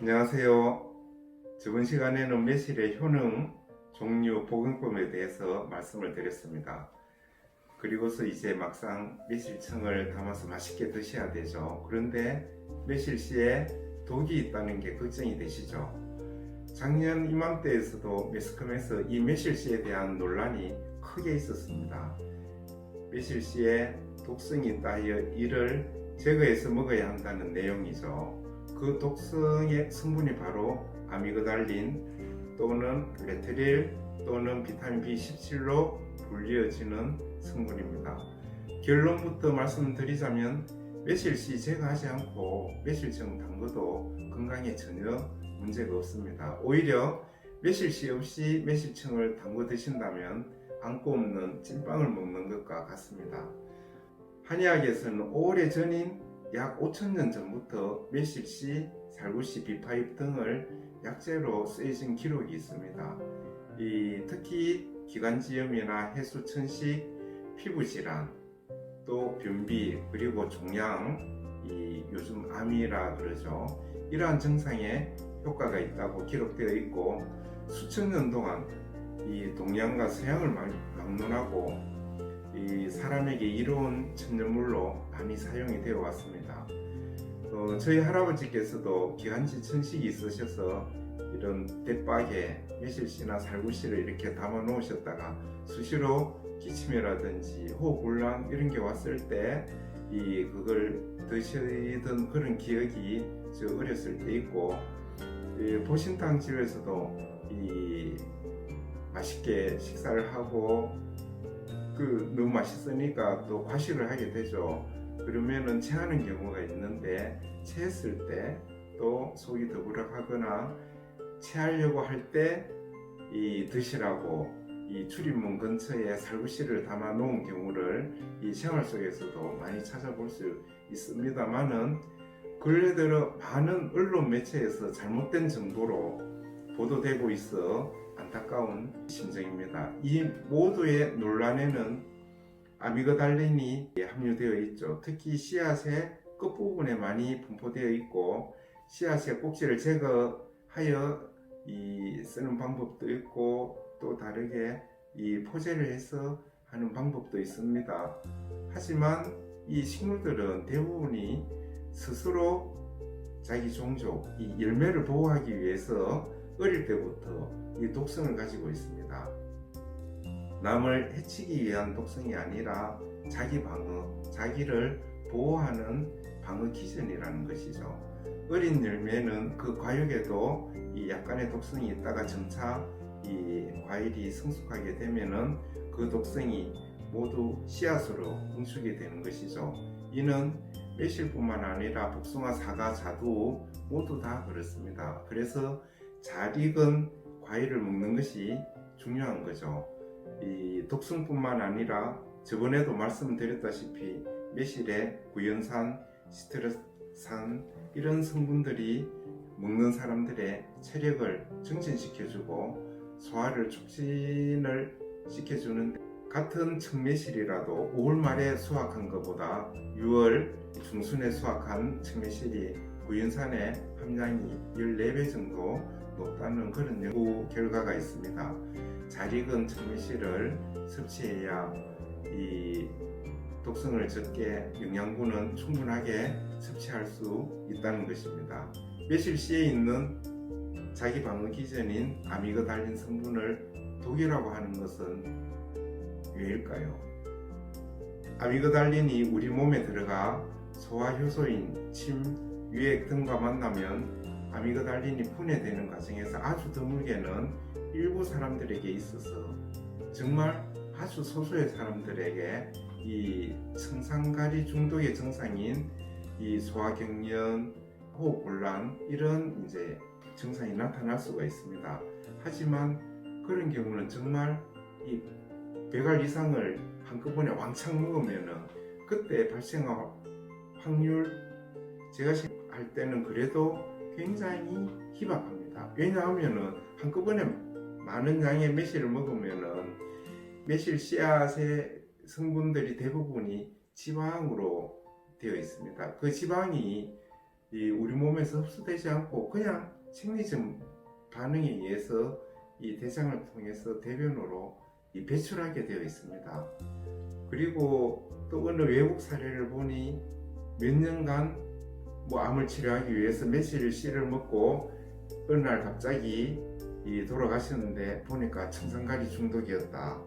안녕하세요. 저번 시간에는 매실의 효능, 종류, 복용법에 대해서 말씀을 드렸습니다. 그리고서 이제 막상 매실청을 담아서 맛있게 드셔야 되죠. 그런데 매실씨에 독이 있다는 게 걱정이 되시죠. 작년 이맘때에서도 매스컴에서 이 매실씨에 대한 논란이 크게 있었습니다. 매실씨에 독성이 하여 이를 제거해서 먹어야 한다는 내용이죠. 그 독성의 성분이 바로 아미그달린 또는 레트릴 또는 비타민 B17로 불리어지는 성분입니다. 결론부터 말씀드리자면 매실씨 제거하지 않고 매실청 담궈도 건강에 전혀 문제가 없습니다. 오히려 매실씨 없이 매실청을 담궈 드신다면 안고 없는 찐빵을 먹는 것과 같습니다. 한의학에서는 오래 전인 약 5천년 전부터 매실씨, 살구씨, 비파잎 등을 약재로 쓰여진 기록이 있습니다. 이 특히 기관지염이나 해수천식, 피부질환, 또 변비 그리고 종양, 이 요즘 암이라 그러죠. 이러한 증상에 효과가 있다고 기록되어 있고 수천 년 동안 이 동양과 서양을 막- 막론하고 이 사람에게 이로운 천연물로 많이 사용이 되어 왔습니다. 어, 저희 할아버지께서도 기관지 천식이 있으셔서 이런 대박에 매실씨나 살구씨를 이렇게 담아 놓으셨다가 수시로 기침이라든지 호흡곤란 이런 게 왔을 때 이 그걸 드시던 그런 기억이 저 어렸을 때 있고 이 보신탕 집에서도 이 맛있게 식사를 하고 그 너무 맛있으니까 또 과식을 하게 되죠. 그러면은 체하는 경우가 있는데 체했을 때 또 속이 더부룩하거나 체하려고 할 때 이 드시라고 이 출입문 근처에 살구씨를 담아 놓은 경우를 이 생활 속에서도 많이 찾아볼 수 있습니다만은 근래 들어 많은 언론 매체에서 잘못된 정보로 보도되고 있어 안타까운 심정입니다. 이 모두의 논란에는 아미그달린이 함유되어 있죠. 특히 씨앗의 끝부분에 많이 분포되어 있고 씨앗의 꼭지를 제거하여 이 쓰는 방법도 있고 또 다르게 이 포제를 해서 하는 방법도 있습니다. 하지만 이 식물들은 대부분이 스스로 자기 종족, 이 열매를 보호하기 위해서 어릴 때부터 이 독성을 가지고 있습니다. 남을 해치기 위한 독성이 아니라 자기 방어, 자기를 보호하는 방어 기전이라는 것이죠. 어린 열매는 그 과육에도 이 약간의 독성이 있다가 점차 이 과일이 성숙하게 되면은 그 독성이 모두 씨앗으로 응축이 되는 것이죠. 이는 매실뿐만 아니라 복숭아, 사과, 자두 모두 다 그렇습니다. 그래서 잘 익은 과일을 먹는 것이 중요한 거죠. 이 독성뿐만 아니라 저번에도 말씀드렸다시피 매실에 구연산, 시트러산 이런 성분들이 먹는 사람들의 체력을 증진시켜주고 소화를 촉진을 시켜주는 같은 청매실이라도 5월 말에 수확한 것보다 6월 중순에 수확한 청매실이 구연산의 함량이 14배 정도 높다는 그런 연구 결과가 있습니다. 잘 익은 청매실을 섭취해야 이 독성을 적게 영양분은 충분하게 섭취할 수 있다는 것입니다. 매실씨에 있는 자기 방어 기전인 아미그달린 성분을 독이라고 하는 것은 왜일까요? 아미그달린이 우리 몸에 들어가 소화 효소인 침, 유액 등과 만나면 아미그달린이 분해되는 과정에서 아주 드물게는 일부 사람들에게 있어서 정말 아주 소수의 사람들에게 이 청산가리 중독의 증상인 이 소화경련, 호흡곤란 이런 이제 증상이 나타날 수가 있습니다. 하지만 그런 경우는 정말 이 배갈 이상을 한꺼번에 왕창 먹으면은 그때 발생할 확률 제가 할 때는 그래도 굉장히 희박합니다. 왜냐하면은 한꺼번에 많은 양의 매실을 먹으면은 매실 씨앗의 성분들이 대부분이 지방으로 되어 있습니다. 그 지방이 이 우리 몸에 몸에서 흡수되지 않고 그냥 생리적 반응에 의해서 이 대장을 통해서 대변으로 이 배출하게 되어 있습니다. 그리고 또 어느 외국 사례를 보니 몇 년간 뭐 암을 치료하기 위해서 며칠 씨를 먹고 어느 날 갑자기 이 돌아가셨는데 보니까 청산가리 중독이었다.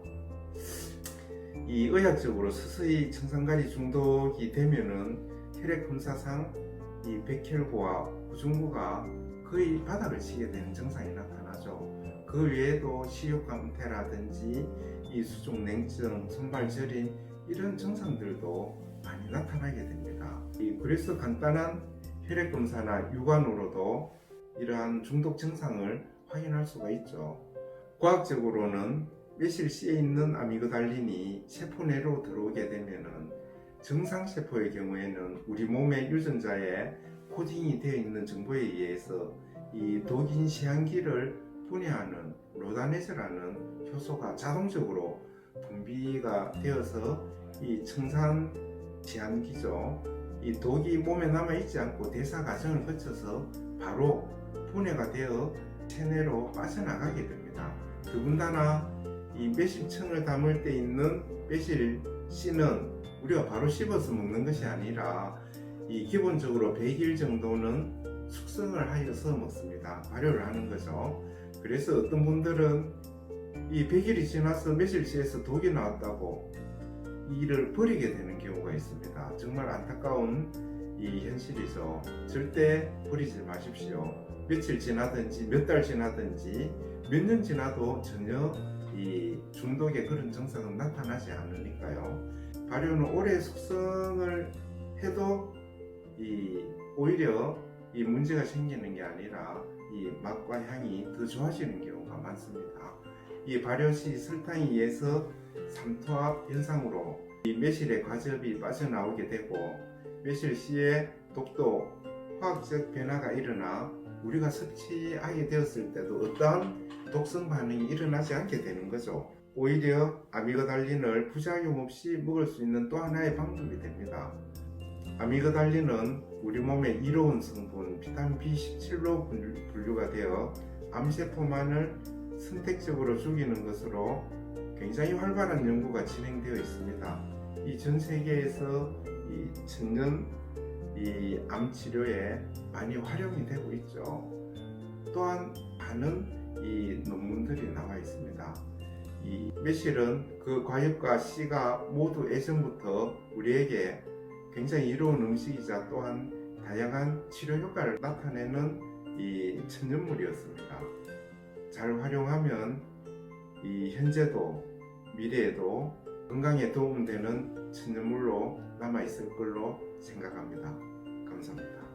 이 의학적으로 서서히 청산가리 중독이 되면은 혈액 검사상 이 백혈구와 구중구가 거의 바닥을 치게 되는 증상이 나타나죠. 그 외에도 식욕감 은퇴라든지 이 수중 냉증, 손발 저림 이런 증상들도 많이 나타나게 됩니다. 이 그래서 간단한 혈액 검사나 육안으로도 이러한 중독 증상을 확인할 수가 있죠. 과학적으로는 메실씨에 있는 아미그달린이 세포 내로 들어오게 되면은 정상 세포의 경우에는 우리 몸의 유전자에 코딩이 되어 있는 정보에 의해서 이 독인 시한기를 분해하는 로다네즈라는 효소가 자동적으로 분비가 되어서 이 청산 시한기죠. 이 독이 몸에 남아 있지 않고 대사 과정을 거쳐서 바로 분해가 되어 체내로 빠져나가게 됩니다. 더군다나 이 매실청을 담을 때 있는 매실 씨는 우리가 바로 씹어서 먹는 것이 아니라 이 기본적으로 100일 정도는 숙성을 하여서 먹습니다. 발효를 하는 거죠. 그래서 어떤 분들은 이 100일이 지나서 매실씨에서 독이 나왔다고 이를 버리게 되는 경우가 있습니다. 정말 안타까운 이 현실이죠. 절대 버리지 마십시오. 며칠 지나든지 몇 달 지나든지 몇 년 지나도 전혀 이 중독의 그런 증상은 나타나지 않으니까요. 발효는 오래 숙성을 해도 이 오히려 이 문제가 생기는 게 아니라 이 맛과 향이 더 좋아지는 경우가 많습니다. 이 발효 시 설탕에 의해서 삼투압 현상으로 이 매실의 과즙이 빠져나오게 되고 매실 씨의 독도 화학적 변화가 일어나 우리가 섭취하게 되었을 때도 어떠한 독성 반응이 일어나지 않게 되는 거죠. 오히려 아미그달린을 부작용 없이 먹을 수 있는 또 하나의 방법이 됩니다. 아미그달린은 우리 몸의 이로운 성분 비타민 B17로 분류가 되어 암세포만을 선택적으로 죽이는 것으로 굉장히 활발한 연구가 진행되어 있습니다. 이 전 세계에서 이 천년 이 암 치료에 많이 활용이 되고 있죠. 또한 많은 이 논문들이 나와 있습니다. 이 매실은 그 과육과 씨가 모두 예전부터 우리에게 굉장히 이로운 음식이자 또한 다양한 치료 효과를 나타내는 이 천연물이었습니다. 잘 활용하면 이 현재도 미래에도 건강에 도움되는 천연물로 남아 있을 걸로 생각합니다. 감사합니다.